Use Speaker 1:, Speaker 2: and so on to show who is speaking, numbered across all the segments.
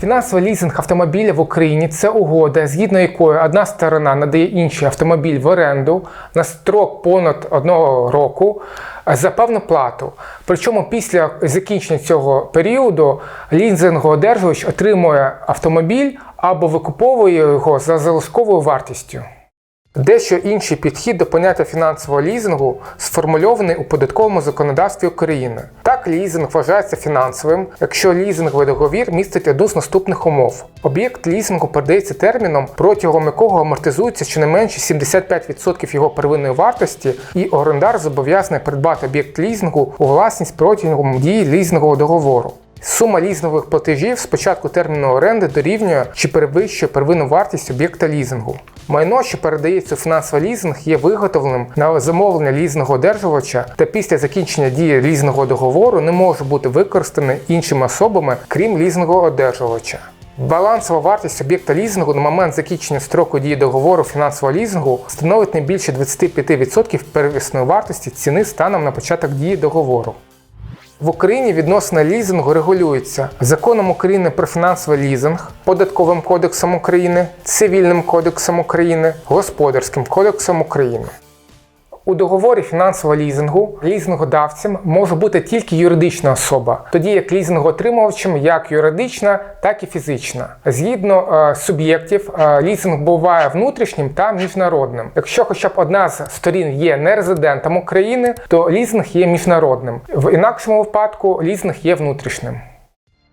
Speaker 1: Фінансовий лізинг автомобіля в Україні це угода, згідно якої одна сторона надає іншій автомобіль в оренду на строк понад одного року за певну плату. Причому після закінчення цього періоду лізингоодержувач отримує автомобіль або викуповує його за залишковою вартістю. Дещо інший підхід до поняття фінансового лізингу сформульований у податковому законодавстві України. Так, лізинг вважається фінансовим, якщо лізинговий договір містить одну з наступних умов. Об'єкт лізингу передається терміном, протягом якого амортизується щонайменше 75% його первинної вартості, і орендар зобов'язаний придбати об'єкт лізингу у власність протягом дії лізингового договору. Сума лізингових платежів з початку терміну оренди дорівнює чи перевищує первинну вартість об'єкта лізингу. Майно, що передається у фінансовий лізинг, є виготовленим на замовлення лізингового одержувача та після закінчення дії лізингового договору не може бути використане іншими особами, крім лізингового одержувача. Балансова вартість об'єкта лізингу на момент закінчення строку дії договору фінансового лізингу становить не більше 25% первісної вартості ціни станом на початок дії договору. В Україні відносини лізингу регулюються законом України про фінансовий лізинг, податковим кодексом України, цивільним кодексом України, господарським кодексом України. У договорі фінансового лізингу лізингодавцем може бути тільки юридична особа, тоді як лізингоотримувачем як юридична, так і фізична. Згідно е, суб'єктів, е, лізинг буває внутрішнім та міжнародним. Якщо хоча б одна з сторін є не резидентом України, то лізинг є міжнародним. В інакшому випадку лізинг є внутрішнім.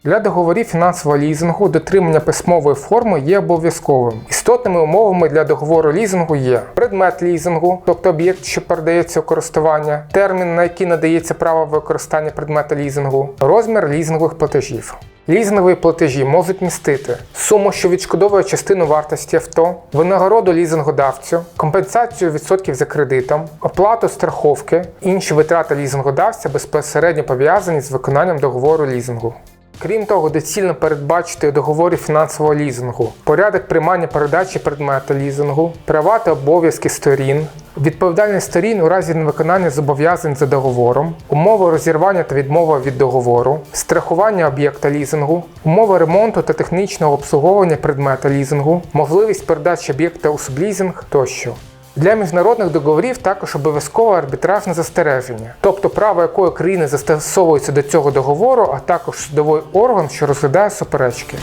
Speaker 1: Для договорів фінансового лізингу дотримання письмової форми є обов'язковим. Істотними умовами для договору лізингу є предмет лізингу, тобто об'єкт, що передається у користування, термін, на який надається право використання предмета лізингу, розмір лізингових платежів. Лізингові платежі можуть містити суму, що відшкодовує частину вартості авто, винагороду лізингодавцю, компенсацію відсотків за кредитом, оплату страховки, інші витрати лізингодавця безпосередньо пов'язані з виконанням договору лізингу. Крім того, доцільно передбачити у договорі фінансового лізингу порядок приймання передачі предмета лізингу, права та обов'язки сторін, відповідальність сторін у разі невиконання зобов'язань за договором, умови розірвання та відмова від договору, страхування об'єкта лізингу, умови ремонту та технічного обслуговування предмета лізингу, можливість передачі об'єкта у сублізинг тощо. Для міжнародних договорів також обов'язково арбітражне застереження, тобто право якої країни застосовується до цього договору, а також судовий орган, що розглядає суперечки.